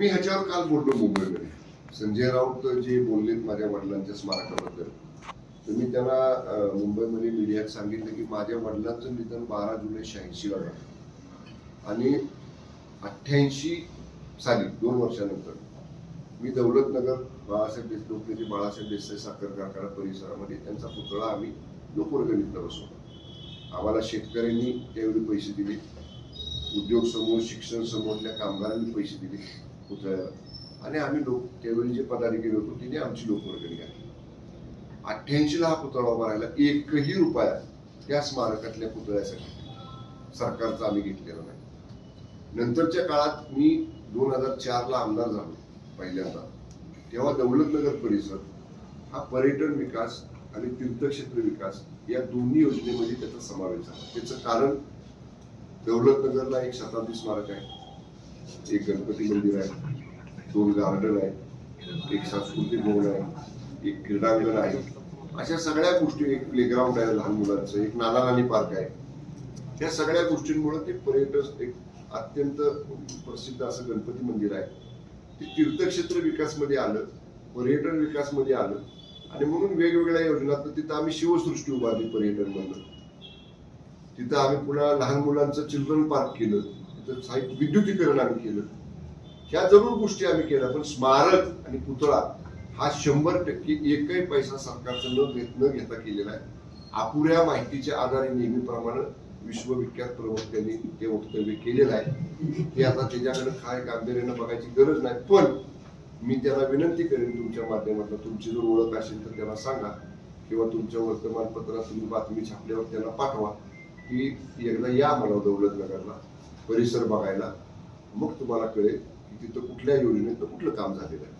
मी ह्याच्यावर काल बोललो मुंबईमध्ये. संजय राऊत जे बोललेत माझ्या वडिलांच्या स्मारकाबद्दल तर मी त्यांना मुंबईमध्ये मीडियात सांगितलं की माझ्या वडिलांचं निधन बारा जुलै शहाऐंशीला झालं. आणि अठ्ठ्याऐंशी साली दोन वर्षानंतर मी दौलतनगर बाळासाहेब देशमुख जे बाळासाहेब देसाई साखर कारखाना परिसरामध्ये त्यांचा पुतळा आम्ही लोकवर्गणीतला बसवला. आम्हाला शेतकऱ्यांनी त्यावेळी पैसे दिले. उद्योग समूह शिक्षण समूहातल्या कामगारांनी पैसे दिले. पुतळ्याला आणि आम्ही लोक त्यावेळी जे पदाधिकारी होतो तिने आमची लोकवर्गणी आहे अठ्ठ्याऐंशीला हा पुतळा उभारायला एकही रुपया त्या स्मारकातल्या पुतळ्यासाठी सरकारचा आम्ही घेतलेला नाही. नंतरच्या काळात मी दोन हजार चारला आमदार झालो पहिल्यांदा. तेव्हा दौलतनगर परिसर हा पर्यटन विकास आणि तीर्थक्षेत्र विकास या दोन्ही योजनेमध्ये त्याचा समावेश झाला. त्याचं कारण दौलतनगरला एक शताब्दी स्मारक आहे. एक गणपती मंदिर आहे दोन गार्डन आहे एक सांस्कृतिक भवन आहे एक क्रीडांगण आहे. अशा सगळ्या गोष्टी एक प्लेग्राऊंड आहे लहान मुलांचं एक नाना पार्क आहे. या सगळ्या गोष्टींमुळे ते पर्यटन एक अत्यंत प्रसिद्ध असं गणपती मंदिर आहे. ते तीर्थक्षेत्र विकासमध्ये आलं पर्यटन विकासमध्ये आलं आणि म्हणून वेगवेगळ्या योजना तर तिथं आम्ही शिवसृष्टी उभारली पर्यटन मधलं तिथं आम्ही पुन्हा लहान मुलांचं चिल्ड्रन पार्क केलं. साहित्य विद्युतीकरण आम्ही केलं. ह्या जरूर गोष्टी आम्ही केल्या पण स्मारक आणि पुतळा हा शंभर टक्के एकही पैसा सरकारचा न घेत न घेता केलेला आहे. अपुऱ्या माहितीच्या आधारे नेहमीप्रमाणे विश्वविख्यात प्रवक्त्यांनी ते वक्तव्य केलेलं आहे. ते आता त्याच्याकडे काय गांभीर्यानं बघायची गरज नाही. पण मी त्याला विनंती करेन तुमच्या माध्यमातून तुमची जर ओळख असेल तर त्याला सांगा किंवा तुमच्या वर्तमानपत्रात तुम्ही बातमी छापल्यावर त्याला पाठवा. की एकदा या मला दौलतनगरला. परिसर बघायला मग तुम्हाला कळेल की तिथं कुठल्या योजनेत कुठलं काम झालेलं आहे.